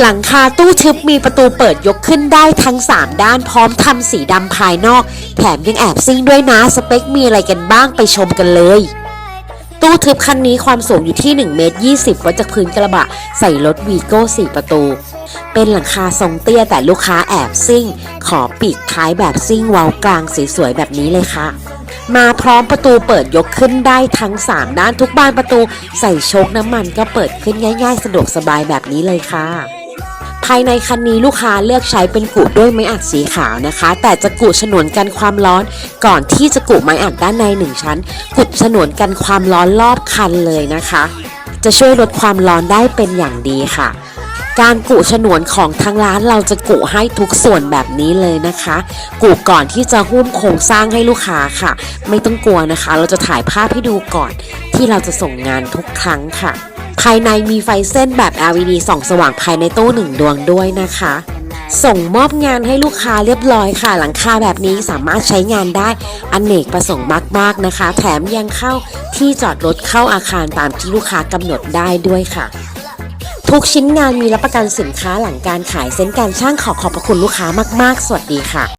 หลังคาตู้ทึบมีประตูเปิดยกขึ้นได้ทั้ง 3 ด้านพร้อมทำสีดำภายนอก แถมยังแอบซิ่งด้วยนะ สเปคมีอะไรกันบ้างไปชมกันเลย ตู้ทึบคันนี้ความสูงอยู่ที่1เมตร20วัดจากพื้นกระบะ ใส่รถวีโก้4ประตู เป็นหลังคาทรงเตี้ยแต่ลูกค้าแอบซิ่ง ขอปีกท้ายแบบซิ่งเว้ากลางสวยๆแบบนี้เลยค่ะ มาพร้อมประตูเปิดยกขึ้นได้ทั้ง 3 ด้านทุกบานประตูใส่โชคน้ำมันก็เปิดขึ้นง่ายๆ สะดวกสบายแบบนี้เลยค่ะ ภายในคันนี้ลูกค้าเลือกใช้เป็นกุด้วยไม้อัดสีขาวนะคะ แต่จะกุฉนวนกันความร้อน ก่อนที่จะกุไม้อัดด้านในหนึ่งชั้น กุฉนวนกันความร้อนรอบคันเลยนะคะ จะช่วยลดความร้อนได้เป็นอย่างดีค่ะ การกุฉนวนของทางร้านเราจะกุให้ทุกส่วนแบบนี้เลยนะคะกุก่อนที่จะหุ้มโครงสร้างให้ลูกค้าค่ะ ไม่ต้องกลัวนะคะ เราจะถ่ายภาพให้ดูก่อน ที่เราจะส่งงานทุกครั้งค่ะ ภายในมีไฟเส้นแบบ LED ส่องสว่างภายในตู้หนึ่งดวงด้วยนะคะ ส่งมอบงานให้ลูกค้าเรียบร้อยค่ะ หลังคาแบบนี้สามารถใช้งานได้อนเนกประสงค์มากๆนะคะ แถมยังเข้าที่จอดรถเข้าอาคารตามที่ลูกค้ากำหนดได้ด้วยค่ะ ทุกชิ้นงานมีรับประกันสินค้าหลังการขายเซ็นการช่างขอขอบพระคุณลูกค้ามาก ๆ สวัสดีค่ะ